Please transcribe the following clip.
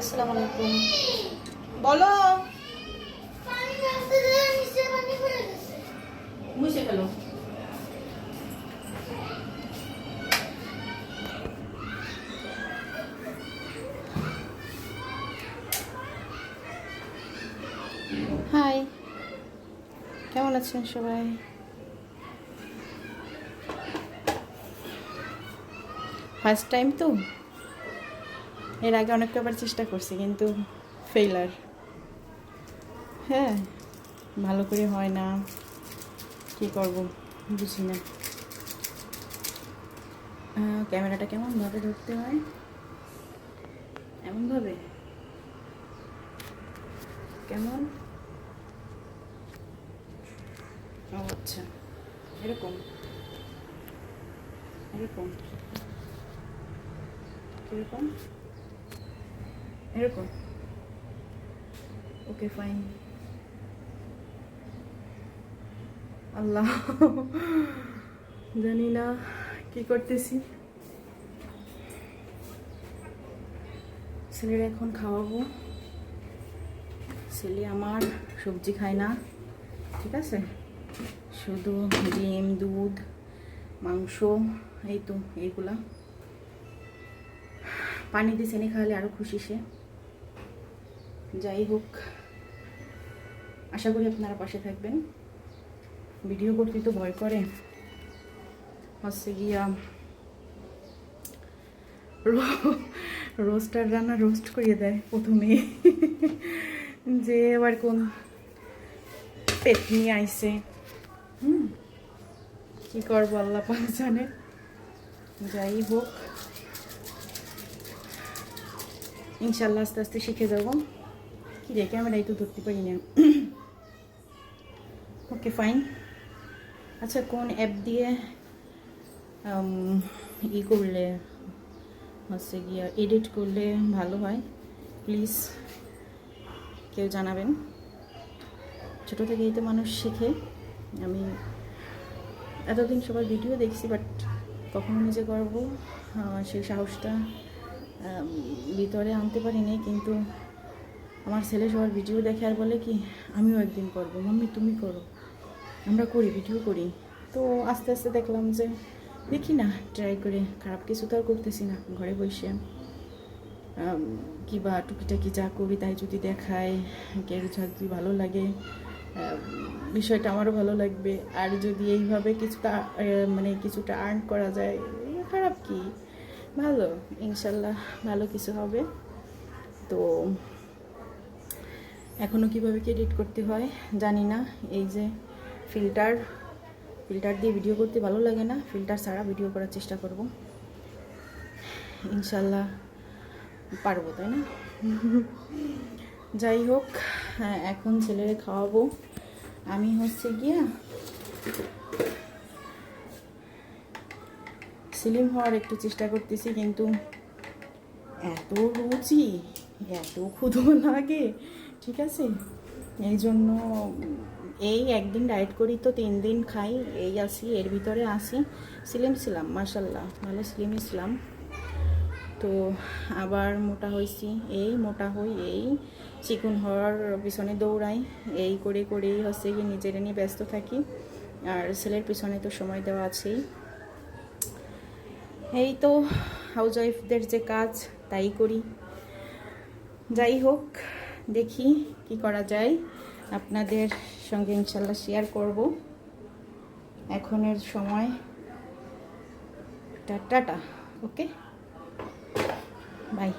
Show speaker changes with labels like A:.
A: আসসালামু আলাইকুম।
B: বলো।
A: মুছে ফেলো। হাই। কেমন আছেন সবাই? ফার্স্ট টাইম তো? এর আগে অনেক কবার চেষ্টা করছি, কিন্তু ফেইলার হ্যাঁ ভালো করে হয় না। কি করব? বুঝি না। ক্যামেরাটা কেমনভাবে ধরতে হয়? এমনভাবে কেমন? ও আচ্ছা। এরকম। এরকম। এরকম এরকম? ওকে ফাইন আল্লাহ, জানি না কি করতেছি। ছেলের এখন খাওয়াবো। ছেলে আমার সবজি খায় না, ঠিক আছে? শুধু ডিম, দুধ, মাংস, এই তো, এইগুলা। পানি দিয়ে চেনি খাওয়ালে আরও খুশি সে। যাই হোক, আশা করি আপনারা পাশে থাকবেন। ভিডিও করতে তো ভয় করে। হচ্ছে গিয়া রোস্টার রান্না রোস্ট করিয়ে দেয় প্রথমে। যে আবার কোন পেট নিয়ে আইসে হুম, কি করব আল্লাহ পাক জানে। যাই হোক, ইনশাল্লাহ আস্তে আস্তে শিখে যাব। কি রে ক্যামেরাই তো ধরতে পারি না ওকে ফাইন আচ্ছা কোন অ্যাপ দিয়ে ই করলে হচ্ছে গিয়া এডিট করলে ভালো হয় প্লিজ কেউ জানাবেন ছোটো থেকেই তো মানুষ শেখে আমি এতদিন সবার ভিডিও দেখছি বাট কখনো নিজে করব সেই সাহসটা ভিতরে আনতে পারিনি কিন্তু আমার ছেলে সবার ভিডিও দেখে আর বলে কি, আমিও একদিন করব। মাম্মি, তুমি করো। আমরা করি, ভিডিও করি। তো আস্তে আস্তে দেখলাম যে দেখি না ট্রাই করে খারাপ কিছু তো আর করতেছি না, ঘরে বসে। কিবা টুকিটাকি যা করি তাই যদি দেখায় কেউ যদি ভালো লাগে বিষয়টা আমারও ভালো লাগবে। আর যদি এইভাবে কিছুটা মানে কিছুটা আর্ন করা যায় খারাপ কি? ভালো, ইনশাল্লাহ ভালো কিছু হবে। তো এখনও কীভাবে কি এডিট করতে হয় জানি না। এই যে ফিল্টার ফিল্টার দিয়ে ভিডিও করতে ভালো লাগে না ফিল্টার ছাড়া ভিডিও করার চেষ্টা করব। ইনশাল্লাহ পারব তাই না? যাই হোক হ্যাঁ, এখন ছেলেরে খাওয়াবো। আমি হচ্ছে গিয়া সিলিম হওয়ার একটু চেষ্টা করতেছি কিন্তু এত রুচি এত ক্ষুধো লাগে। ঠিক আছে? এই জন্য এই একদিন ডায়েট করি তো, তিন দিন খাই, এই আসি, এর ভিতরে আসি। স্লিম ছিলাম মার্শাল্লাহ ভালো স্লিমই ছিলাম। তো আবার মোটা হয়েছি এই মোটা হই, এই চিকুন হওয়ার পিছনে দৌড়াই, এই করে করেই হচ্ছে কি নিজের নিয়ে ব্যস্ত থাকি। আর ছেলের পিছনে তো সময় দেওয়া আছেই। এই তো হাউস ওয়াইফদের যে কাজ, তাই করি। যাই হোক দেখি কি করা যায়। আপনাদের সঙ্গে ইনশাল্লাহ শেয়ার করব। এখনের সময় টাটা ওকে বাই